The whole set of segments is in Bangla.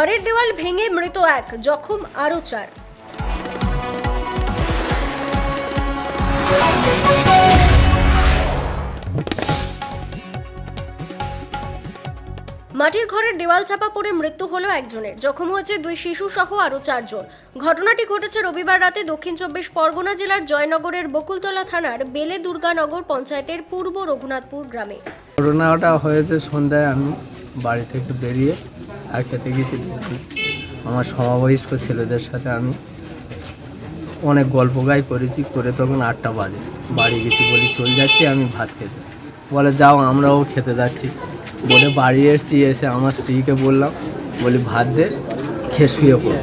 ঘরের দেওয়াল ভেঙে মৃত এক জখম আরও চার। মাটির ঘরের দেওয়াল চাপা পড়ে মৃত্যু হলো একজনের। জখম হয়েছে দুই শিশু সহ আরও চারজন। ঘটনাটি ঘটেছে রবিবার রাতে দক্ষিণ চব্বিশ পরগনা জেলার জয়নগরের বকুলতলা থানার বেলে দুর্গানগর পঞ্চায়েতের পূর্ব রঘুনাথপুর গ্রামে। ঘটনাটা হয়েছে সন্ধ্যায় আমি বাড়ি থেকে বেরিয়ে চা খেতে গেছি আমার সমবয়স্ক ছেলেদের সাথে আমি অনেক গল্প গাই করেছি, করে তখন আটটা বাজে। বাড়ি গেছি বলি চলে যাচ্ছি, আমি ভাত খেতে। বলে, যাও, আমরাও খেতে যাচ্ছি। বলে, বাড়ি এসেছি। এসে আমার স্ত্রীকে বললাম, বলি, ভাত দে, খেয়ে শুয়ে পড়ো।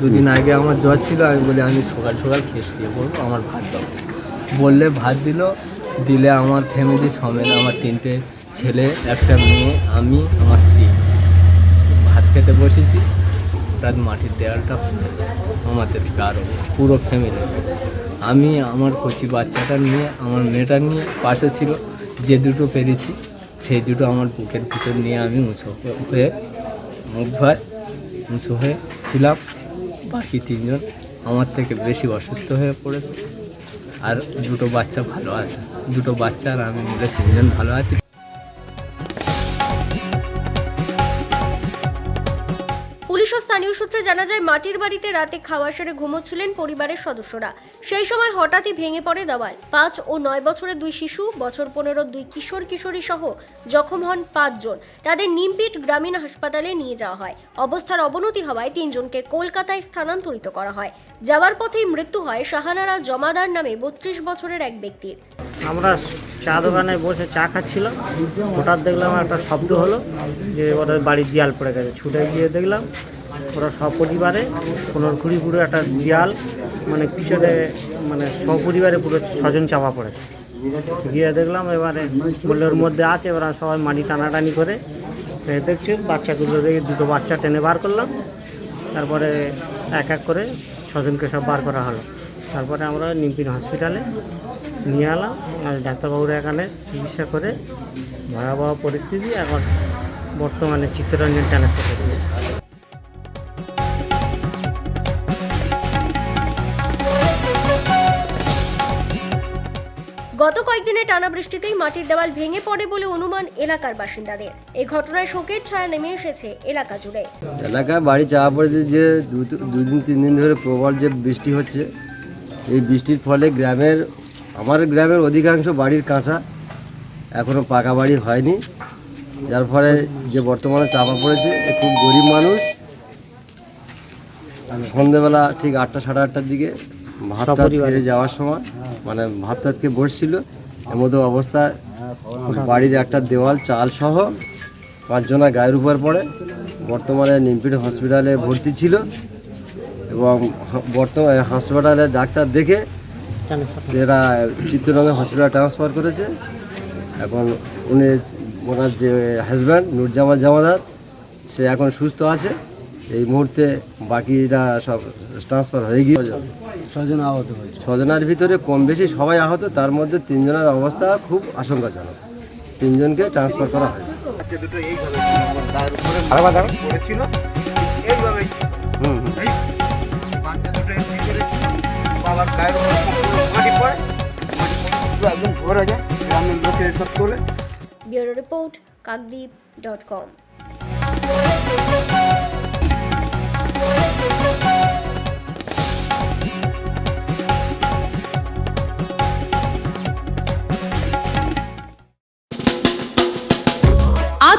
দুদিন আগে আমার জ্বর ছিল, আমি বলি, আমি সকাল সকাল খেয়ে শুয়ে পড়ব, আমার ভাত দাও। বললে, ভাত দিল। দিলে আমার ফ্যামিলি সমেত আমার তিনটে ছেলে, একটা মেয়ে, আমি, আমার স্ত্রী। ভাত খেতে বসেছি। রাত মাটির দেয়ালটা আমাদের কারও পুরো ফ্যামিলি আমি, আমার কচি বাচ্চাটা নিয়ে, আমার মেয়েটা নিয়ে পাশে ছিল। যে দুটো পেরেছি, সেই দুটো আমার বুকের ভিতর নিয়ে আমি উঁচু হয়ে, মুখ ভয় উঁচু হয়ে ছিলাম। বাকি তিনজন আমার থেকে বেশি অসুস্থ হয়ে পড়েছে। আর দুটো বাচ্চা ভালো আছে। দুটো বাচ্চা আর আমি মিলে তিনজন ভালো আছি। স্থানীয় সূত্রে জানা যায়, মাটির বাড়িতে রাতে খাওয়া সেরে ঘুমোচ্ছিলেন পরিবারের সদস্যরা। সেই সময় হঠাৎই ভেঙে পড়ে দেওয়াল। পাঁচ ও নয় বছরের দুই শিশু, বছর পনেরো দুই কিশোর কিশোরী সহ জখম হন পাঁচজন তাদের নিমপিট গ্রামীণ হাসপাতালে নিয়ে যাওয়া হয়। অবস্থার অবনতি হওয়ায় তিনজনকে কলকাতায় স্থানান্তরিত করা হয়। যাওয়ার পথেই মৃত্যু হয় শাহানারা জমাদার নামে বত্রিশ বছরের এক ব্যক্তির। আমরা চা দোকানে বসে চা খাচ্ছিলাম হঠাৎ দেখলাম একটা শব্দ হলো যে ওদের বাড়ির দেয়াল পড়ে গেছে। ছুটে গিয়ে দেখলাম ওরা সপরিবারে পনেরো কুড়ি পুরো একটা দেয়াল মানে পিছনে মানে সপরিবারে পুরো ছজন চাপা পড়েছে। গিয়ে দেখলাম এবারে বললে ওর মধ্যে আছে এবার সবাই মাটি টানাটানি করে দেখছি, বাচ্চাগুলো দেখে দুটো বাচ্চা টেনে বার করলাম। তারপরে এক এক করে ছজনকে সব বার করা হলো। তারপরে আমরা নিমপিন হসপিটালে নিয়ে এলাম, আর ডাক্তারবাবুরা এখানে চিকিৎসা করে ভয়াবহ পরিস্থিতি, এখন বর্তমানে চিত্তরঞ্জন ট্রান্সফার করে দিয়েছে। কয়েকদিনের টানা বৃষ্টিতেই মাটির দেওয়াল ভেঙে পড়ে বলে অনুমান এলাকার বাসিন্দাদের। এই ঘটনায় শোকের ছায়া নেমে এসেছে এলাকা জুড়ে। এলাকায় বাড়ি চাপা পড়েছে যে দু- দুদিন তিন দিন ধরে প্রবল যে বৃষ্টি হচ্ছে এই বৃষ্টির ফলে গ্রামের আমার গ্রামের অধিকাংশ বাড়ির কাঁচা এখনও পাকা বাড়ি হয়নি। যার ফলে যে বর্তমানে চাপা পড়েছে খুব গরিব মানুষ। সন্ধেবেলা ঠিক আটটা সাড়ে আটটার দিকে ভাত খেয়ে যাওয়ার সময় মানে ভাত টাত খেয়ে বসছিল। এর মতো অবস্থায় বাড়ির একটা দেওয়াল, চাল সহ পাঁচজনা গায়ের উপর পড়ে। বর্তমানে নিমপিট হসপিটালে ভর্তি ছিল এবং বর্তমানে হাসপাতালে ডাক্তার দেখে এরা চিত্তরঞ্জন হসপিটালে ট্রান্সফার করেছে। এখন উনি ওনার যে হাজব্যান্ড নুরজামাল জামাদার, সে এখন সুস্থ আছে। এই মুহূর্তে বাকিরা সব ট্রান্সফার হয়ে গিয়ে ছজন আহত হয়েছে। ছজনের ভিতরে কম বেশি সবাই আহত তার মধ্যে তিনজনের অবস্থা খুব আশঙ্কাজনক। তিনজনকে ট্রান্সফার করা হয়েছে। পড়েছিল এইভাবে হুম হুম। এই